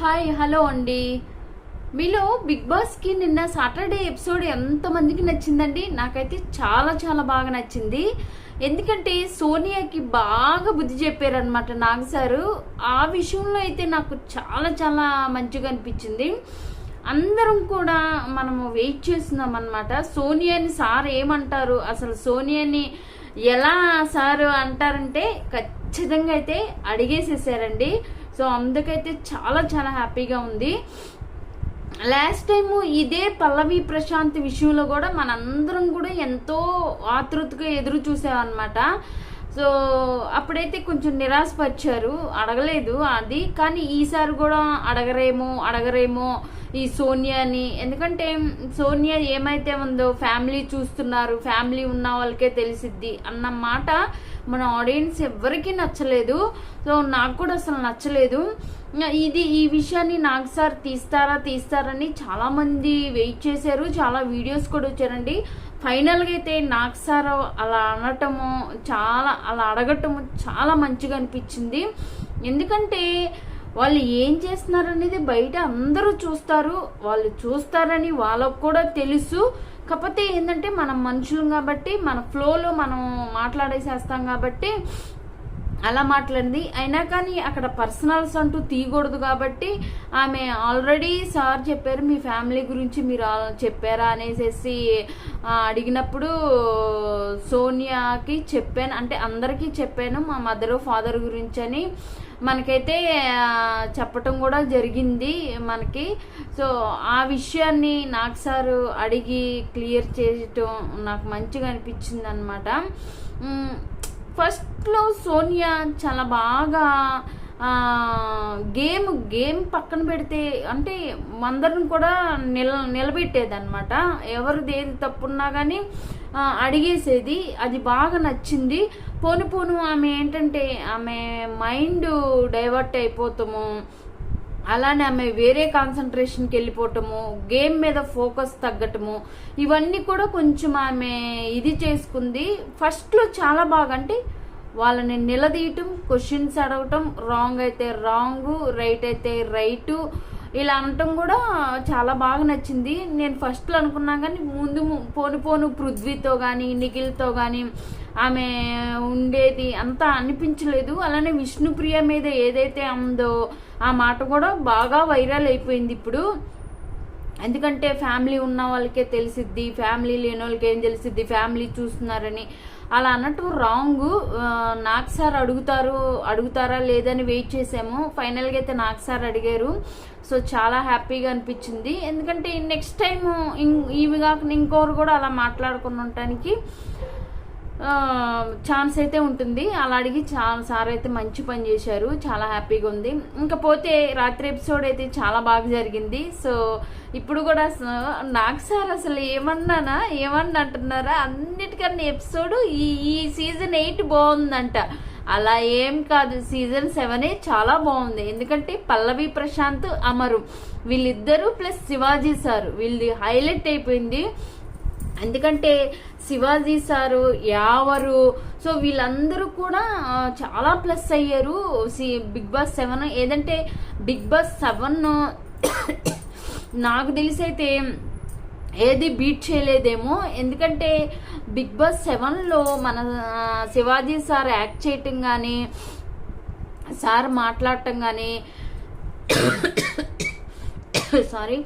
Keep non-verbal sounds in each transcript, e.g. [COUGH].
Hi hello అండి. మీలో big బాస్కి నిన్న సాటర్డే ఎపిసోడ్ ఎంతమందికి నచ్చిందండి? నాకైతే చాలా చాలా బాగా నచ్చింది. ఎందుకంటే సోనియాకి బాగా బుద్ధి చెప్పారనమాట నాగ సారు. ఆ విషయంలో అయితే నాకు చాలా చాలా మంచిగా అనిపించింది. అందరం కూడా మనము వెయిట్ చేస్తున్నాం అనమాట సోనియాని సార్ ఏమంటారు? అసలు సోనియాని ఎలా సార్ అంటారంటే ఖచ్చితంగా అయితే అడిగేసేసారండి. సో అందుకైతే చాలా చాలా హ్యాపీగా ఉంది. లాస్ట్ టైము ఇదే పల్లవి ప్రశాంత్ విషయంలో కూడా మనందరం కూడా ఎంతో ఆతృతగా ఎదురు చూసామన్నమాట సో అప్పుడైతే కొంచెం నిరాశపరిచారు. అడగలేదు అది. కానీ ఈసారి కూడా అడగరేమో అడగరేమో ఈ సోనియాని. ఎందుకంటే సోనియా ఏమైతే ఉందో ఫ్యామిలీ చూస్తున్నారు ఫ్యామిలీ ఉన్న వాళ్ళకే తెలిసిద్ది అన్న మాట మన ఆడియన్స్ ఎవరికీ నచ్చలేదు. సో నాకు కూడా అసలు నచ్చలేదు. ఇది ఈ విషయాన్ని నాకు సార్ తీస్తారా తీస్తారని చాలామంది వెయిట్ చేశారు. చాలా వీడియోస్ కూడా వచ్చారండి. ఫైనల్గా అయితే నాకు సార్ అలా అనటము చాలా అలా అడగటము చాలా మంచిగా అనిపించింది. ఎందుకంటే వాళ్ళు ఏం చేస్తున్నారు అనేది బయట అందరూ చూస్తారు. వాళ్ళు చూస్తారని వాళ్ళకు కూడా తెలుసు. కాకపోతే ఏంటంటే మనం మనుషులు కాబట్టి మన ఫ్లోలో మనం మాట్లాడేసేస్తాం కాబట్టి అలా మాట్లాడింది. అయినా కానీ అక్కడ పర్సనల్స్ అంటూ తీయకూడదు కాబట్టి ఆమె ఆల్రెడీ సార్ చెప్పారు మీ ఫ్యామిలీ గురించి మీరు చెప్పారా? అనేసి అడిగినప్పుడు సోనియాకి చెప్పాను. అంటే అందరికీ చెప్పాను మా మదర్ ఫాదర్ గురించి అని మనకైతే చెప్పటం కూడా జరిగింది మనకి. సో ఆ విషయాన్ని నాకు సారు అడిగి క్లియర్ చేయటం నాకు మంచిగా అనిపించింది అనమాట ఫస్ట్లో సోనియా చాలా బాగా గేమ్ గేమ్ పక్కన పెడితే అంటే అందరిని కూడా నిల నిలబెట్టేది అనమాట ఎవరిది ఏది తప్పున్నా కానీ అడిగేసేది. అది బాగా నచ్చింది. పోను పోను ఆమె ఏంటంటే ఆమె మైండ్ డైవర్ట్ అయిపోతాము. అలానే ఆమె వేరే కాన్సన్ట్రేషన్కి వెళ్ళిపోవటము గేమ్ మీద ఫోకస్ తగ్గటము ఇవన్నీ కూడా కొంచెం ఆమె ఇది చేసుకుంది. ఫస్ట్లో చాలా బాగా అంటే వాళ్ళని నిలదీయటం క్వశ్చన్స్ అడగటం రాంగ్ అయితే రాంగ్ రైట్ అయితే రైటు ఇలా అనటం కూడా చాలా బాగా నచ్చింది. నేను ఫస్ట్లో అనుకున్నా కానీ ముందు పోను పోను పృథ్వీతో కానీ నిఖిల్తో కానీ ఆమె ఉండేది అంతా అనిపించలేదు. అలానే విష్ణుప్రియ మీద ఏదైతే ఉందో ఆ మాట కూడా బాగా వైరల్ అయిపోయింది ఇప్పుడు. ఎందుకంటే ఫ్యామిలీ ఉన్న వాళ్ళకే తెలిసిద్ది ఫ్యామిలీ లేని వాళ్ళకి ఏం తెలిసిద్ది ఫ్యామిలీ చూస్తున్నారని. అలా అన్నట్టు రాంగ్ నాకు సార్ అడుగుతారు అడుగుతారా లేదని వెయిట్ చేసాము. ఫైనల్గా అయితే నాకు సార్ అడిగారు. సో చాలా హ్యాపీగా అనిపించింది. ఎందుకంటే నెక్స్ట్ టైం ఇవి కాకుండా ఇంకోరు కూడా అలా మాట్లాడుకుని ఉండటానికి ఛాన్స్ అయితే ఉంటుంది. అలా అడిగి చాలా సార్ అయితే మంచి పని చేశారు. చాలా హ్యాపీగా ఉంది. ఇంకా పోతే రాత్రి ఎపిసోడ్ అయితే చాలా బాగా జరిగింది. సో ఇప్పుడు కూడా నాకు సార్ అసలు ఏమన్నానా? ఏమన్నా అంటున్నారా? అన్నిటికన్నా ఎపిసోడ్ ఈ ఈ సీజన్ ఎయిట్ బాగుందంట. అలా ఏం కాదు. సీజన్ సెవెనే చాలా బాగుంది. ఎందుకంటే పల్లవి ప్రశాంత్ అమరు వీళ్ళిద్దరూ ప్లస్ శివాజీ సార్. వీళ్ళది హైలైట్ అయిపోయింది. ఎందుకంటే శివాజీ సారు యావరు సో వీళ్ళందరూ కూడా చాలా ప్లస్ అయ్యారు. సి బిగ్ బాస్ సెవెన్ ఏదంటే బిగ్ బాస్ సెవెన్ [COUGHS] నాకు తెలిసి అయితే ఏది బీట్ చేయలేదేమో. ఎందుకంటే బిగ్ బాస్ సెవెన్లో మన శివాజీ సార్ యాక్ట్ చేయటం కానీ సార్ మాట్లాడటం కానీ [COUGHS] [COUGHS] సారీ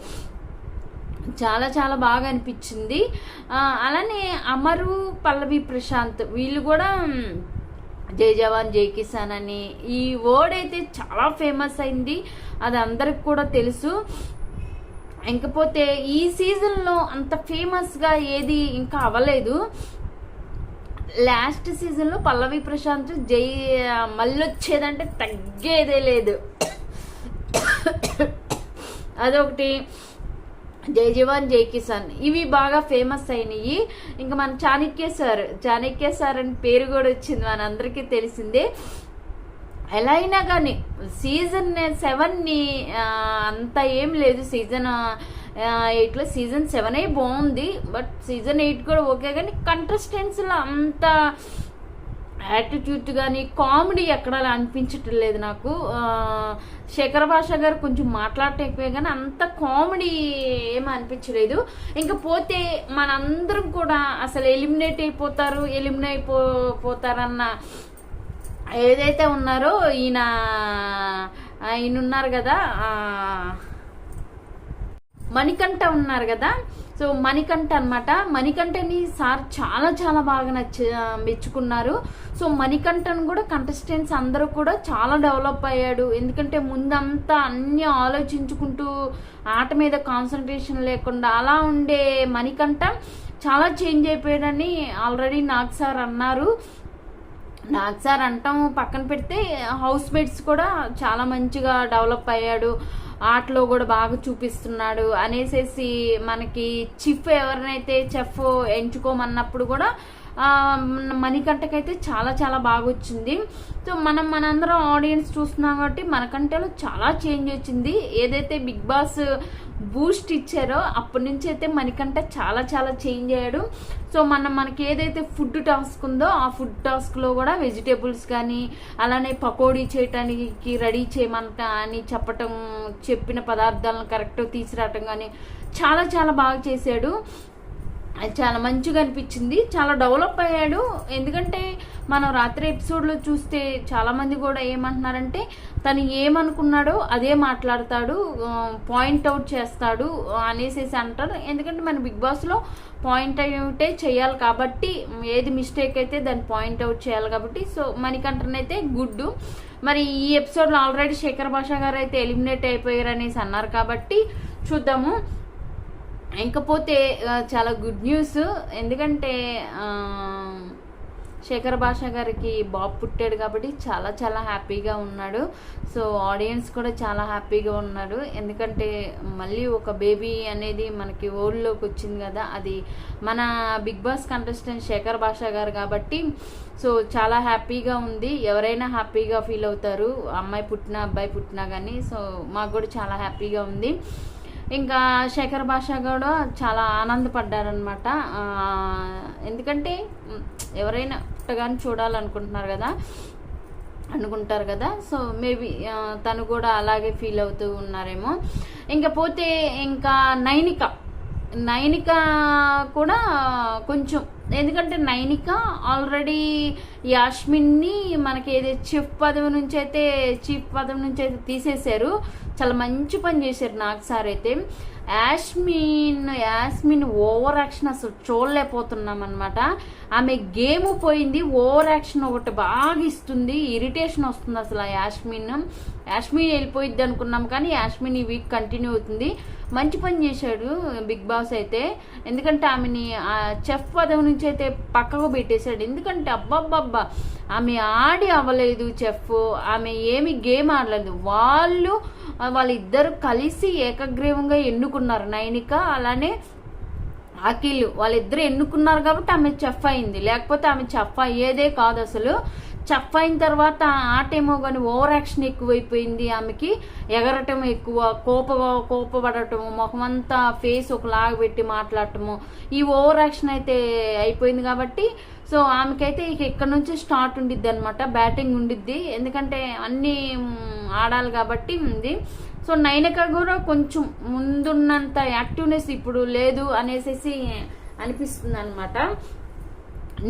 చాలా చాలా బాగా అనిపించింది. అలానే అమరు పల్లవి ప్రశాంత్ వీళ్ళు కూడా జై జవాన్ జై కిసాన్ అని ఈ వర్డ్ అయితే చాలా ఫేమస్ అయింది. అది అందరికి కూడా తెలుసు. ఇంకపోతే ఈ సీజన్లో అంత ఫేమస్గా ఏది ఇంకా అవ్వలేదు. లాస్ట్ సీజన్లో పల్లవి ప్రశాంత్ జై మళ్ళీ వచ్చేదంటే తగ్గేదే లేదు. [COUGHS] అదొకటి. జై జవాన్ జై కిసాన్. ఇవి బాగా ఫేమస్ అయినాయి. ఇంకా మన చాణక్య సార్ చాణక్య సార్ అని పేరు కూడా వచ్చింది మన అందరికీ తెలిసిందే. ఎలా అయినా కానీ సీజన్ సెవెన్ని అంత ఏం లేదు. సీజన్ ఎయిట్లో సీజన్ సెవెన్ అయి బాగుంది. బట్ సీజన్ ఎయిట్ కూడా ఓకే కానీ కంటెస్టెంట్స్లో అంత యాటిట్యూడ్ కానీ కామెడీ ఎక్కడ అనిపించటం లేదు నాకు. శేఖర్ భాష గారు కొంచెం మాట్లాడటం ఎక్కువే కానీ అంత కామెడీ ఏమీ అనిపించలేదు. ఇంకా పోతే మనందరం కూడా అసలు ఎలిమినేట్ అయిపోతారు ఎలిమినేట్ అయిపో పోతారన్న ఏదైతే ఉన్నారో ఈయన ఈయన ఉన్నారు కదా మణికంఠ ఉన్నారు కదా సో మణికంఠ అనమాట మణికంఠని సార్ చాలా చాలా బాగా నచ్చ మెచ్చుకున్నారు. సో మణికంఠను కూడా కంటెస్టెంట్స్ అందరూ కూడా చాలా డెవలప్ అయ్యాడు. ఎందుకంటే ముందంతా అన్ని ఆలోచించుకుంటూ ఆట మీద కాన్సన్ట్రేషన్ లేకుండా అలా ఉండే మణికంఠ చాలా చేంజ్ అయిపోయాడని ఆల్రెడీ నాగ్ సార్ అన్నారు. నాగ్ సార్ అంటాం పక్కన పెడితే హౌస్ మేట్స్ కూడా చాలా మంచిగా డెవలప్ అయ్యాడు. ఆటలో కూడా బాగా చూపిస్తున్నాడు అనేసేసి మనకి చిఫ్ ఎవరినైతే చెఫ్ ఎంచుకోమన్నప్పుడు కూడా మణికంటకైతే చాలా చాలా బాగా వచ్చింది. సో మనం మనందరం ఆడియన్స్ చూస్తున్నాం కాబట్టి మనకంటలో చాలా చేంజ్ వచ్చింది. ఏదైతే బిగ్ బాస్ బూస్ట్ ఇచ్చారో అప్పటి నుంచి అయితే మణికంట చాలా చాలా చేంజ్ అయ్యాడు. సో మనం మనకి ఏదైతే ఫుడ్ టాస్క్ ఉందో ఆ ఫుడ్ టాస్క్లో కూడా వెజిటేబుల్స్ కానీ అలానే పకోడీ చేయటానికి రెడీ చేయమంట అని చెప్పటం చెప్పిన పదార్థాలను కరెక్ట్ తీసుకురావటం కానీ చాలా చాలా బాగా చేశాడు. చాలా మంచిగా అనిపించింది. చాలా డెవలప్ అయ్యాడు. ఎందుకంటే మనం రాత్రి ఎపిసోడ్లో చూస్తే చాలా మంది కూడా ఏమంటున్నారంటే తను ఏమనుకున్నాడో అదే మాట్లాడతాడు పాయింట్ అవుట్ చేస్తాడు అనేసేసి అంటారు. ఎందుకంటే మన బిగ్ బాస్లో పాయింట్ అవుటే చేయాలి కాబట్టి ఏది మిస్టేక్ అయితే దాన్ని పాయింట్ అవుట్ చేయాలి కాబట్టి. సో మణికంఠనైతే గుడ్ మరి ఈ ఎపిసోడ్లో ఆల్రెడీ శేఖర్ భాష గారు అయితే ఎలిమినేట్ అయిపోయారు అనేసి అన్నారు కాబట్టి చూద్దాము. ఇంకపోతే చాలా గుడ్ న్యూస్. ఎందుకంటే శేఖర్ భాష గారికి బాబు పుట్టాడు కాబట్టి చాలా చాలా హ్యాపీగా ఉన్నాడు. సో ఆడియన్స్ కూడా చాలా హ్యాపీగా ఉన్నారు ఎందుకంటే మళ్ళీ ఒక బేబీ అనేది మనకి ఓల్డ్లోకి వచ్చింది కదా అది మన బిగ్ బాస్ కంటెస్టెంట్ శేఖర్ భాష గారు కాబట్టి సో చాలా హ్యాపీగా ఉంది. ఎవరైనా హ్యాపీగా ఫీల్ అవుతారు. అమ్మాయి పుట్టినా అబ్బాయి పుట్టినా కానీ సో మాకు కూడా చాలా హ్యాపీగా ఉంది. ఇంకా శేఖర్ భాష కూడా చాలా ఆనందపడ్డారనమాట ఎందుకంటే ఎవరైనా పుట్టగానే చూడాలనుకుంటున్నారు కదా అనుకుంటారు కదా సో మేబీ తను కూడా అలాగే ఫీల్ అవుతూ ఉన్నారేమో. ఇంకా పోతే ఇంకా నైనిక నైనిక కూడా కొంచెం ఎందుకంటే నైనిక ఆల్రెడీ ఈ యాష్మిన్ని మనకి ఏదైతే చీఫ్ పదవి నుంచి అయితే చీఫ్ పదవి నుంచి అయితే తీసేశారు. చాలా మంచి పని చేశారు నాకు సార్ అయితే. యాస్మిన్ యాస్మిన్ ఓవర్ యాక్షన్ అసలు చూడలేకపోతున్నాం అనమాట ఆమె గేమ్ పోయింది ఓవర్ యాక్షన్ ఒకటి బాగా ఇస్తుంది ఇరిటేషన్ వస్తుంది అసలు ఆ యాస్మిన్ యాస్మిన్ వెళ్ళిపోయిద్ది అనుకున్నాం కానీ యాస్మిన్ ఈ వీక్ కంటిన్యూ అవుతుంది. మంచి పని చేశాడు బిగ్ బాస్ అయితే. ఎందుకంటే ఆమెని చెఫ్ పదవి నుంచి అయితే పక్కకు పెట్టేశాడు. ఎందుకంటే అబ్బా ఆమె ఆడి అవ్వలేదు చెఫ్ ఆమె ఏమి గేమ్ ఆడలేదు. వాళ్ళు వాళ్ళిద్దరు కలిసి ఏకగ్రీవంగా ఎన్నుకున్నారు. నైనిక అలానే అఖిల్ వాళ్ళిద్దరు ఎన్నుకున్నారు కాబట్టి ఆమె చెఫ్ అయింది. లేకపోతే ఆమె చెఫ్ అయ్యేదే కాదు అసలు. చఫ్ అయిన తర్వాత ఆట ఏమో కానీ ఓవర్ యాక్షన్ ఎక్కువైపోయింది ఆమెకి. ఎగరటం ఎక్కువ కోప కోపపడటము మొహం అంతా ఫేస్ ఒకలాగా పెట్టి మాట్లాడటము. ఈ ఓవర్ యాక్షన్ అయితే అయిపోయింది కాబట్టి సో ఆమెకైతే ఇక ఇక్కడ నుంచి స్టార్ట్ ఉండిద్ది అనమాట బ్యాటింగ్ ఉండిద్ది. ఎందుకంటే అన్నీ ఆడాలి కాబట్టి ఉంది. సో నైనక కూడా కొంచెం ముందున్నంత యాక్టివ్నెస్ ఇప్పుడు లేదు అనేసి అనిపిస్తుంది అనమాట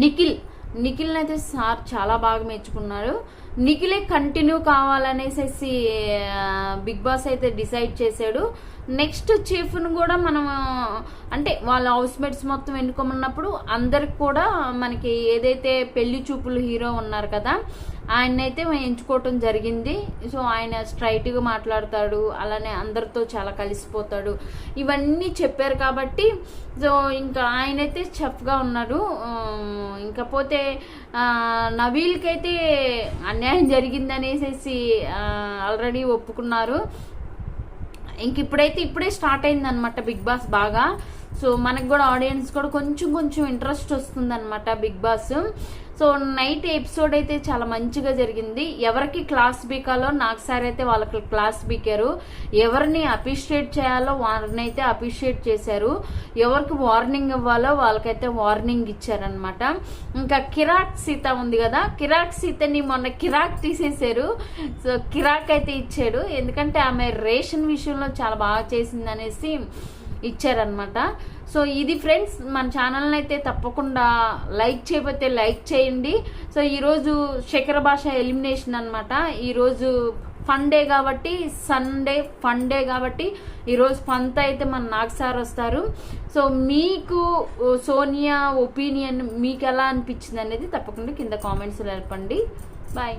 నిఖిల్ నిఖిల్నైతే అయితే సార్ చాలా బాగా మెచ్చుకున్నారు. నిఖిలే కంటిన్యూ కావాలనేసేసి బిగ్ బాస్ అయితే డిసైడ్ చేశాడు. నెక్స్ట్ చీఫ్ను కూడా మనం అంటే వాళ్ళ హౌస్ మేట్స్ మొత్తం ఎన్నుకోమన్నప్పుడు అందరికి కూడా మనకి ఏదైతే పెళ్ళి చూపులు హీరో ఉన్నారు కదా ఆయన్నైతే ఎంచుకోవటం జరిగింది. సో ఆయన స్ట్రైట్గా మాట్లాడతాడు అలానే అందరితో చాలా కలిసిపోతాడు. ఇవన్నీ చెప్పారు కాబట్టి సో ఇంకా ఆయనైతే చెఫ్గా ఉన్నాడు. ఇంకా పోతే నవీల్కి అయితే అన్యాయం జరిగిందనేసి ఆల్రెడీ ఒప్పుకున్నారు. ఇంక ఇప్పుడైతే ఇప్పుడే స్టార్ట్ అయింది అనమాట బిగ్ బాస్ బాగా. సో మనకు కూడా ఆడియన్స్ కూడా కొంచెం కొంచెం ఇంట్రెస్ట్ వస్తుంది అనమాట Bigg Boss. So night episode అయితే చాలా మంచిగా జరిగింది. ఎవరికి క్లాస్ బీకాలో నాకు సార్ అయితే వాళ్ళకి క్లాస్ బీకారు. ఎవరిని అప్రిషియేట్ చేయాలో వారిని అయితే అప్రిషియేట్ చేశారు. ఎవరికి వార్నింగ్ ఇవ్వాలో వాళ్ళకైతే వార్నింగ్ ఇచ్చారనమాట ఇంకా కిరాక్ సీత ఉంది కదా కిరాక్ సీతని మొన్న కిరాక్ తీసేశారు. సో కిరాక్ అయితే ఇచ్చాడు. ఎందుకంటే ఆమె రేషన్ విషయంలో చాలా బాగా చేసింది అనేసి ఇచ్చారనమాట సో ఇది ఫ్రెండ్స్ మన ఛానల్ని అయితే తప్పకుండా లైక్ చేయకపోతే లైక్ చేయండి. సో ఈరోజు శేఖర భాష ఎలిమినేషన్ అనమాట ఈరోజు ఫన్ డే కాబట్టి సండే ఫన్ డే కాబట్టి ఈరోజు పంత అయితే మన నాగ్ సార్ వస్తారు. సో మీకు సోనియా ఒపీనియన్ మీకు ఎలా అనిపించింది అనేది తప్పకుండా కింద కామెంట్స్లో తెలపండి బాయ్.